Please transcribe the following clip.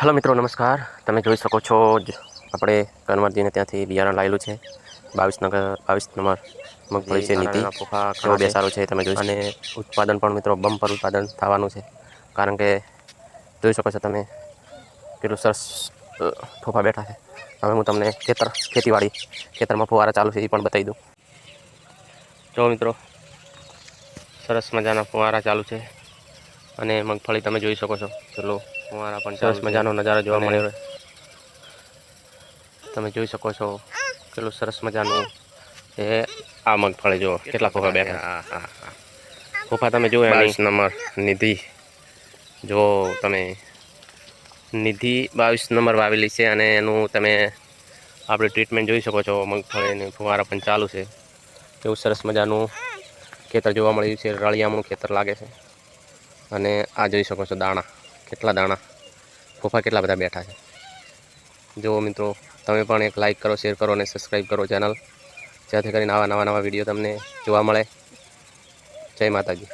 Hello મિત્રો નમસ્કાર. તમે જોઈ શકો છો જ આપણે કનવરજીને ત્યાંથી બિયારણ લાવેલું છે. બાવીસ નગર બાવીસ નંબર મગફળી છે નીતિ એવો બે સારું છે તમે જોઈ અને ઉત્પાદન પણ મિત્રો બમ્પર ઉત્પાદન થવાનું છે. કારણ કે જોઈ શકો છો તમે કેટલું સરસ ફોફા બેઠા છે. હવે હું તમને ખેતર ખેતીવાડી ખેતરમાં ફુવારા ચાલુ છે એ પણ બતાવી દઉં. જો મિત્રો સરસ મજાના ફુવારા ચાલુ છે. અને મગફળી તમે જોઈ શકો છો. ચલો ફુવારા પણ સરસ મજાનો નજારો જોવા મળ્યો તમે જોઈ શકો છો કેટલું સરસ મજાનું એ આ મગફળી જુઓ કેટલા ફોફા બેઠા. હા હા હા. ફોફા તમે જુઓ બાવીસ નંબર નિધિ. જો તમે નિધિ બાવીસ નંબર વાવેલી છે અને એનું તમે આપણે ટ્રીટમેન્ટ જોઈ શકો છો મગફળીની ફુવારા પણ ચાલુ છે. એવું સરસ મજાનું ખેતર જોવા મળ્યું છે રળિયામણું ખેતર લાગે છે. અને આ જોઈ શકો છો દાણા. કેટલા દાણા? ફૂફા કેટલા બધા બેઠા છે? જુઓ મિત્રો, તમે પણ એક લાઇક કરો શેર કરો અને સબસ્ક્રાઈબ કરો ચેનલ જેથી કરીને આવા નવા નવા વીડિયો તમને જોવા મળે. જય માતાજી.